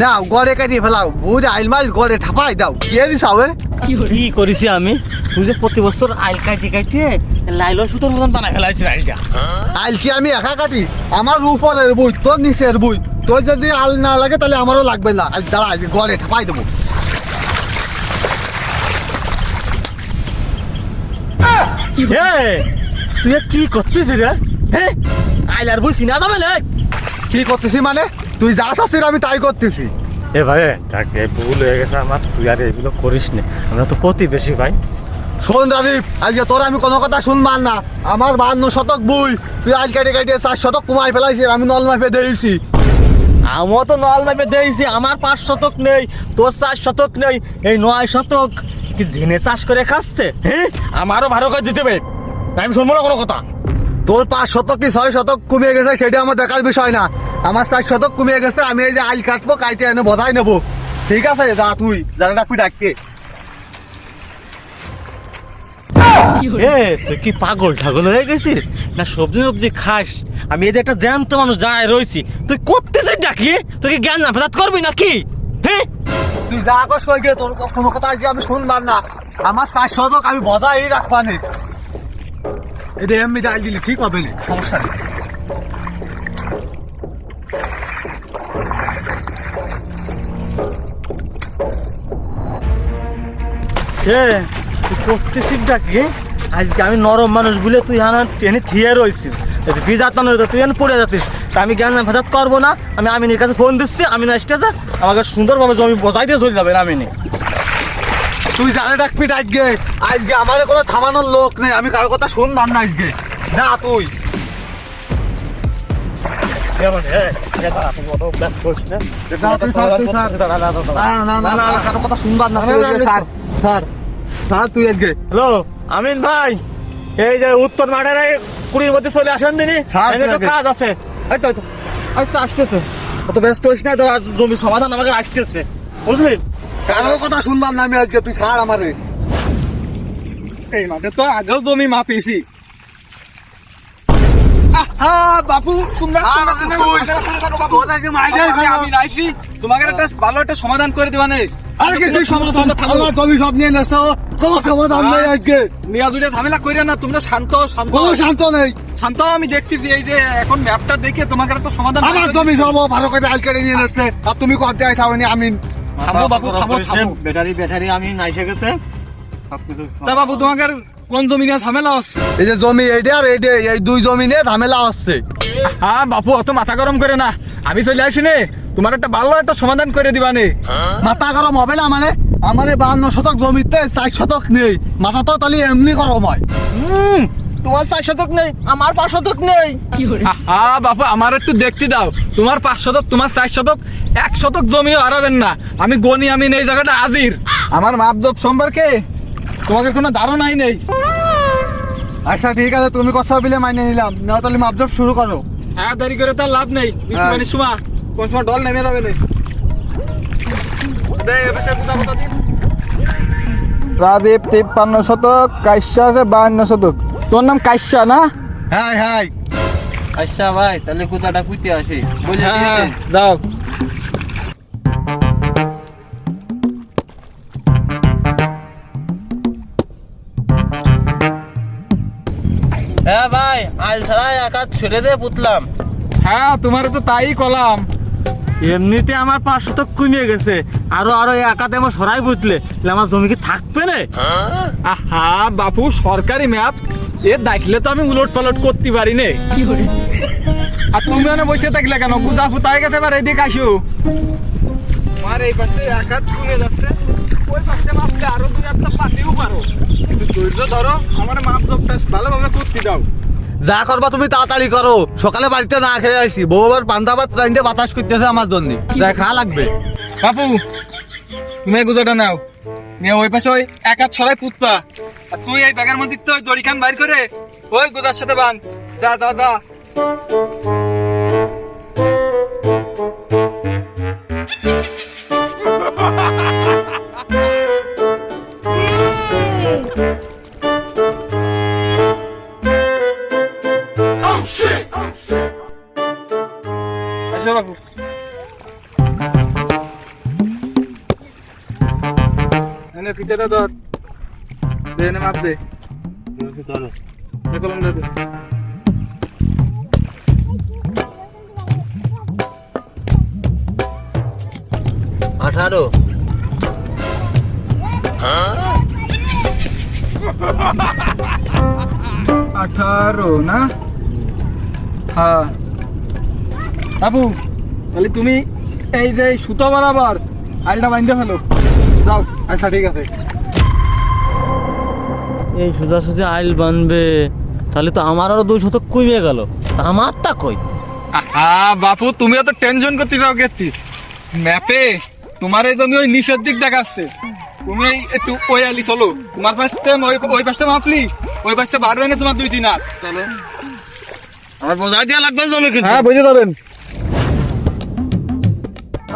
নাও গড়ে কাটিয়ে ফেলাও। বুড়ি আইল মাইল গড়ে ঠাপাই দাও। কে দিছাও এ। কি করেছি আমি? তুই যে প্রতি বছর আইল কাটি কাটিয়ে লাইলন সুতোর মতন বানাই ফেলাইছিস আইলটা। আইল কি আমি একা কাটি? আমার উপরের বই তোর নিচের বই তোর যদি আল না লাগে তাহলে আমারও লাগবে না। আজ দাঁড়া আজ গড়ে ঠাপাই দেবো। তুই কি করছিস রে? হে? আইলার বই সিনা যাবে কি করতেছি মানে? তুই যা চাচ্ছিস আমি তাই করতেছি। এ ভাই তাকে ভুল হয়ে গেছে আমার। তুই আর এগুলো করিস না। আমরা তো প্রতিবেশী ভাই। শোন রাজীব আজকে তোর আমি কোনো কথা শুনবার না। আমার বান্ন শতক বই তুই আজ কাটে কাটিয়ে চার শতক কমাই ফেলাইছিস আমি নল মাপে দিয়েছি আমিও তো নল মেপে দিয়েছি আমার পাঁচ শতক নেই তোর চার শতক নেই এই নয় শতক কি ঝিনে চাষ করে খাচ্ছে? হ্যাঁ আমারও ভালো করে দিতে হবে। আমি শুনব না কোনো কথা। তোর পাঁচ শতক কি ছয় শতক কমিয়ে গেছে সেটা আমার দেখার বিষয় না। আমার চার শতক কমে গেছে আমি এই যে আইল কাটবো কাইটে এনে বধাই নেব। ঠিক আছে যা তুই জানা ডাকবি এ তুই কি পাগল ঠাগল হয়ে গেছিস? না সবজি সবজি খাস? আমি এই যে একটা জ্যান্ত মানুষ যায় রয়েছি তুই করতেছিস ডাকি তুই কি জ্ঞান না ফেরাত করবি নাকি? হ্যাঁ তুই যা কস কই গিয়ে তোর কোনো কথা আজকে আমি শুনবার না। আমার চার শতক আমি বজাই রাখবানি। এটা এমনি ডাল দিলি ঠিক হবে না সমস্যা নেই। এ তুই করতেছিস ডাকি আজকে আমি নরম মানুষ বলে তুই হানা টেনে থিয়ে রয়েছিস ভিজাত মানুষ তুই এখানে পড়ে যাচ্ছিস। তা আমি জ্ঞান ভেজাত করব না। আমি আমিনের কাছে ফোন দিচ্ছি আমি না স্টেজে আমাকে সুন্দরভাবে জমি বজাই দিয়ে চলে যাবে আমিনি। তুই জানে ডাকবি আজকে। আজকে আমার কোনো থামানোর লোক নেই। আমি কারও কথা শুনবার না আজকে। না। তুই না না না না কথা শুনবার না তুই স্যার। স্যার তুই আজকে হ্যালো? আমিন ভাই এই যে উত্তর মাঠের কুড়ির মধ্যে চলে আসেন স্যার। কাজ আছে। এই তো আচ্ছা আসতেছে। অত ব্যস্ত হইস না তো আর জমি সমাধান আমাকে আসতেছে। বুঝলি? কারও কথা শুনলাম না আমি আজকে? তুই স্যার আমারে। এই মাঠে তো আগেও জমি মাপিয়েছি বাপু তোমরা আমি- ফেলো। আমি আইছি তোমাকে একটা ভালো একটা সমাধান করে দিবা আরে কি সমাধান আমার জমি সব নিয়ে নেছো। কোনো সমাধান নেই আজকে। নিয়া দুইটা ঝামেলা কইরা না তোমরা শান্ত শান্ত। কোনো শান্ত নেই। শান্ত আমি দেখতেছি এই যে এখন ম্যাপটা দেখে তোমাকে একটা সমাধান আমার জমি। সব ভালো করে আল কেটে নিয়ে নেছে। আর তুমি কত দেয় চাওনি আমি থামো বাপু থামো থামো। ব্যাটারি ব্যাটারি আমি নাইসে গেছে। তা বাবু তোমাকে কোন জমি নিয়ে ঝামেলা হচ্ছে এই যে জমি এই আর এই দে এই দুই জমি নিয়ে ঝামেলা হচ্ছে হ্যাঁ বাপু অত মাথা গরম করে না। আমি চলে আসি নে তোমার একটা ভালো একটা সমাধান করে দিবা নে মাথা গরম হবে না মানে? আমার এই বান্ন শতক জমিতে চার শতক নেই। মাথা তো তাহলে এমনি গরম হয়। হুম তোমার চার শতক নেই আমার পাঁচ শতক নেই। হ্যাঁ বাপু আমার একটু দেখতে দাও। তোমার পাঁচ শতক তোমার চার শতক এক শতক জমিও হারাবেন না। আমি গনি আমি এই জায়গাটা হাজির। আমার মাপদপ সম্পর্কে তোমাকে কোনো ধারণাই নেই। আচ্ছা ঠিক আছে তুমি কথা বিলে মাইনে নিলাম। না তাহলে মাপজব শুরু করো। হ্যাঁ দেরি করে তার লাভ নেই। পানির সময় কোন সময় ডল নেমে যাবে না। রাজীব তিপ্পান্ন শতক কাইসা আছে বাহান্ন শতক। তোর নাম কাইসা না? হ্যাঁ হ্যাঁ আচ্ছা ভাই তাহলে কোথাটা পুঁতে আসে। বলে হ্যাঁ, হ্যাঁ, যাও। হ্যাঁ ভাই আল ছাড়া একা ছেড়ে দে পুতলাম। হ্যাঁ তোমার তো তাই কলাম। এমনিতে আমার পাঁচ শতক কমিয়ে গেছে। আরও আরও একাতে আমার সরাই বুঝলে আমার জমি কি থাকবে না? আহা বাপু সরকারি ম্যাপ। এ দেখলে তো আমি উলট পালট করতে পারি নে। আর তুমি ওখানে বসে থাকলে কেন? পূজা ফুটাই গেছে এবার এদিকে আসো। আমার এই পাশে এক হাত কমে যাচ্ছে। ওই পাশে মাপলে আরও দুই হাতটা পাতিও পারো কিন্তু ধৈর্য ধরো আমার মাপ দপটা ভালোভাবে করতে দাও। যা করবা তুমি তাড়াতাড়ি করো। সকালে বাড়িতে না খেয়ে আইছি বউ আবার পান্তা ভাত রাইন্দে বাতাস করতেছে আমার জন্য। দেখা লাগবে। বাপু তুমি গুজোটা নাও। নিয়ে ওই পাশে ওই এক হাত ছড়াই পুতপা আর তুই এই ব্যাগের মধ্যে তো ওই দড়ি খান বাইর করে। ওই গুদার সাথে বান। যা যা যা। আসো বাপু ফিতেটা ধর। দে নে মাপ দে। কলম দে। আঠারো। আঠারো না? হ্যাঁ। বাবু তাহলে তুমি এই যে সুতো বরাবর আলটা বাইন্ধে ফেলো। যাও আচ্ছা ঠিক আছে। এই সোজাসুজি আইল বানবে। তাহলে তো আমার আরও দুই শতক কমে গেল। আমার তা কই? হ্যাঁ বাপু তুমি তো টেনশন করতে যাও গেছি ম্যাপে তোমার এই জমি ওই নিচের দিক দেখাচ্ছে। তুমি এই একটু ওই আলি চলো। তোমার পাশে ওই ওই পাশটা মাপলি ওই পাশটা বাড়বে না তোমার দুই তিন হাত চলো। আমার বোঝাই দেওয়া লাগবে জমি কিন্তু। হ্যাঁ বুঝে যাবেন।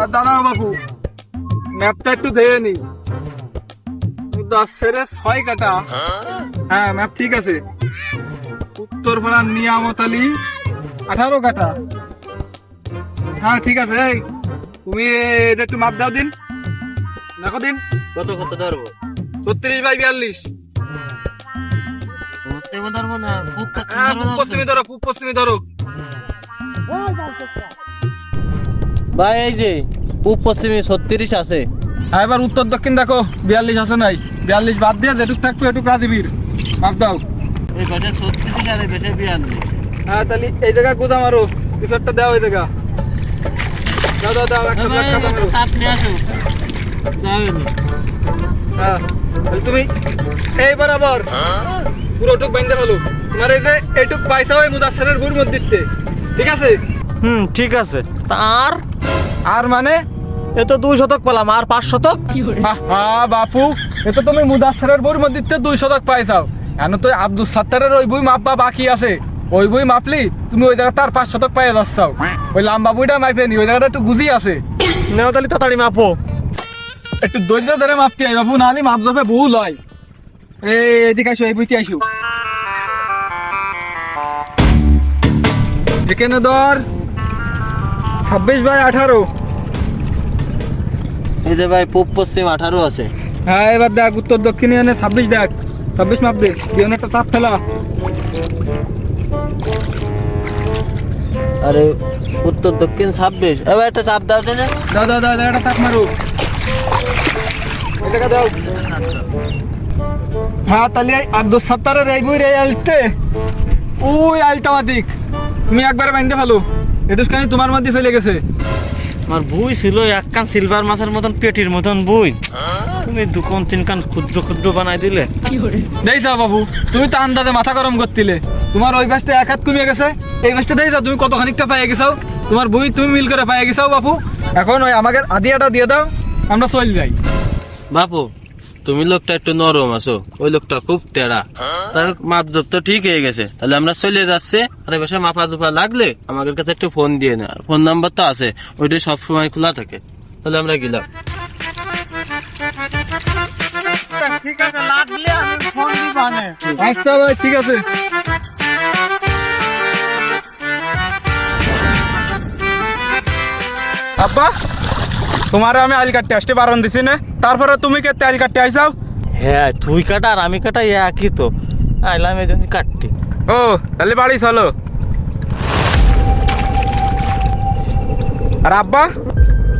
আর দাঁড়াও বাপু। ম্যাপটা একটু দেখে নি। দশ সেরে ছয় কাটা? হ্যাঁ ম্যাপ ঠিক আছে। উত্তর পাড়া নিয়ামত আলী আঠারো কাটা। হ্যাঁ ঠিক আছে এই তুমি এটা একটু মাপ দাও দিন। দেখো দিন। কত কত ধরবো? ছত্রিশ বাই বিয়াল্লিশ। ধরবো না? হ্যাঁ পূব পশ্চিমে ধরো পূব পশ্চিমে ধরো। ভাই এই যে পূব পশ্চিমে ছত্রিশ আছে। হ্যাঁ এবার উত্তর দক্ষিণ দেখো বিয়াল্লিশ আছে নাই। বিয়াল্লিশ বাদ দিয়ে যেটুক থাকবে এটুক রাধিবির মাপ দাও। এই বেটে ছত্রিশ আর এই বেটে বিয়াল্লিশ। হ্যাঁ তাহলে এই জায়গা গোদাম আরও কিছু একটা দাও এই জায়গা। দাও দাও দাও একটা লাখ টাকা মারো। চাপ নিয়ে আসো। হ্যাঁ তাহলে তুমি এই বরাবর পুরোটুক বাইন্দে ফেলো। তোমার এই যে এইটুক পয়সা ওই মুদাসেরের গুড় মধ্যে দিতে। ঠিক আছে? হুম ঠিক আছে। তার আর? মানে? এ তো দুই শতক পেলাম আর পাঁচ শতক? বাপু। এ তো তুমি মুদাসেরের বইয়ের মধ্যে শতক পাইছাও এখন তো আব্দুল সাত্তারের ওই বই মাপবা বাকি আছে। ওই বই মাপলি তুমি ওই জায়গা তার পাঁচ শতক পাই যাচ্ছাও ওই লাম্বা বইটা মাইপে নি ওই জায়গাটা একটু গুজি আছে। নেও তাহলে তাড়াতাড়ি মাপো। একটু ধৈর্য ধরে মাপতে হয় বাবু নাহলে মাপ যাবে ভুল হয়। এই এদিকে আসো এই বইতে আসো এখানে ধর ছাব্বিশ বাই আঠারো। এই যে ভাই পূব পশ্চিম আঠারো আছে। হ্যাঁ এবার দেখ উত্তর দক্ষিণে এনে ছাব্বিশ দেখ। ছাব্বিশ মাপ দে বিয়ন একটা চাপ ফেলা। আরে উত্তর দক্ষিণ ছাব্বিশ। এবার একটা চাপ দাও দেন দাও দাও দাও একটা চাপ মারো। জায়গা দাও। হ্যাঁ তাহলে এই আব্দুল সত্তারের এই বই রে আলতে। ওই আলতা দিক তুমি একবারে বাইন্দে ফেলো। এটুসখানি তোমার মধ্যে চলে গেছে। আমার বই ছিল এক কান সিলভার মাছের মতন পেটির মতন বই। তুমি দুকান তিন কান ক্ষুদ্র ক্ষুদ্র বানাই দিলে। দেই যাও বাবু তুমি তো আন্দাজে মাথা গরম করছিলে তোমার ওই পাশটা এক হাত কমিয়ে গেছে এই পাশটা দেই যাও তুমি কত খানিকটা পাইয়ে গেছাও? তোমার বই তুমি মিল করে পাইয়ে গেছাও বাপু। এখন ওই আমাকে আদিয়াটা দিয়ে দাও আমরা চল যাই। বাপু তুমি লোকটা একটু নরম আছো ওই লোকটা খুব টেরা তার মাপ জব তো ঠিক হয়ে গেছে। তাহলে আমরা চলে যাচ্ছে আর এবার মাপা জোপা লাগলে আমাদের কাছে একটু ফোন দিয়ে না। ফোন নাম্বার তো আছে ওইটা সব সময় খোলা থাকে। তাহলে আমরা গেলাম। আচ্ছা ভাই ঠিক আছে। আব্বা তোমার আমি আইল কাটতে আসতে বারণ দিছি না? তারপরে তুমি কে আইল কাটতে আইসাও? হ্যাঁ তুই কাটা আর আমি কাটা একই তো। আইলাম এই জন্য কাটটি ও তাহলে বাড়ি চলো। আর আব্বা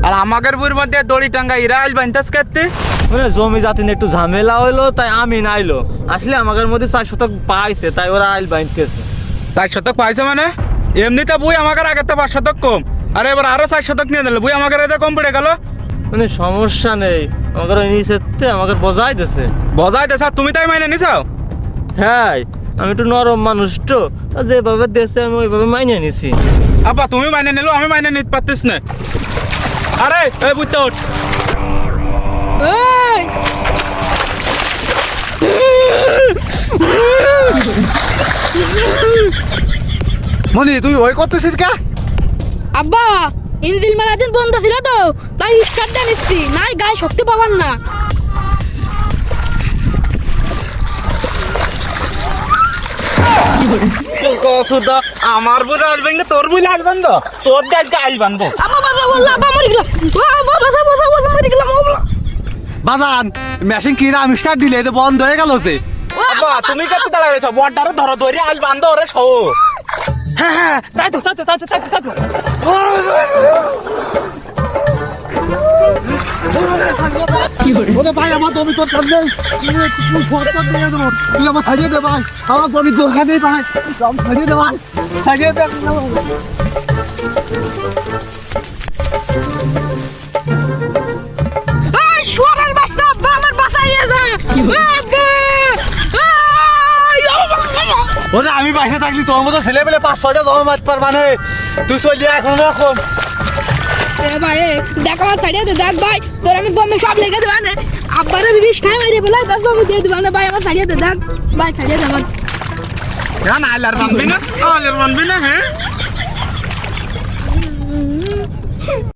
আর আমাদের বইয়ের মধ্যে দড়ি টাঙ্গা ইরা আইল বানতাস কাটতে? মানে জমি জাতি একটু ঝামেলা হইল তাই আমি নাইলো। আসলে আমাদের মধ্যে চার শতক পাইছে তাই ওরা আইল বাইনতেছে চার শতক পাইছে মানে? এমনিতে বই আমাকে আগের তো পাঁচ শতক কম। আর এবার আরও চার শতক নিয়ে দিল বই আমাকে এটা কম পড়ে গেল। মানে সমস্যা নেই। আমাদের নিচেতে আমাকে বজাই দিছে। বজাই দেছা তুমি তাই মাইনে নিছাও হ্যাঁ আমি একটু নরম মানুষ তো যেভাবে দেশে আমি ওইভাবে মাইনে নিছি। আব্বা তুমি মাইনে নিলো আমি মাইনে নিতে পারতিস না। আরে এই বুঝতে ওঠ! মনি তুই ওই করতেছিস কা? আব্বা! ইঞ্জিল মেলা দিন বন্ধ ছিল তো তাই স্টার্ট দিয়ে নিচ্ছি। নাই গায়ে শক্তি পাবার না। আমার বলে আসবেন না তোর বলে আসবেন তো? তোর বানবো। বাজান মেশিন কিনা আমি স্টার্ট দিলে এটা বন্ধ হয়ে গেল যে। তুমি কত ধরো ধরে আল বান্ধো ওরে সহ হ্যাঁ হ্যাঁ তাই তো তাই তো তাই তো তাই তো, তাই তো। ভাই আমার জমি তোর সামনে তুই আমার সাজিয়ে দে ভাই। আমার জমি তোর কাছে ভাই। সাজিয়ে দে ভাই। ছাড়িয়ে দে বাইরে থাকলি তোর মতো ছেলে পেলে পাঁচ ছয়টা দম মাছ পার মানে। তুই চল যা এখন রকম ভাই দেখো আমার ছাড়িয়ে দে দেখ ভাই তোর আমি দমে সব লেগে দেবা না? আব্বারে বিষ খাই মারি বলে দেখ দমে দিয়ে দেবা না? ভাই আমার ছাড়িয়ে দে দেখ। ভাই ছাড়িয়ে দে আমার কেন আইলার মানবি না। আইলার মানবি না হ্যাঁ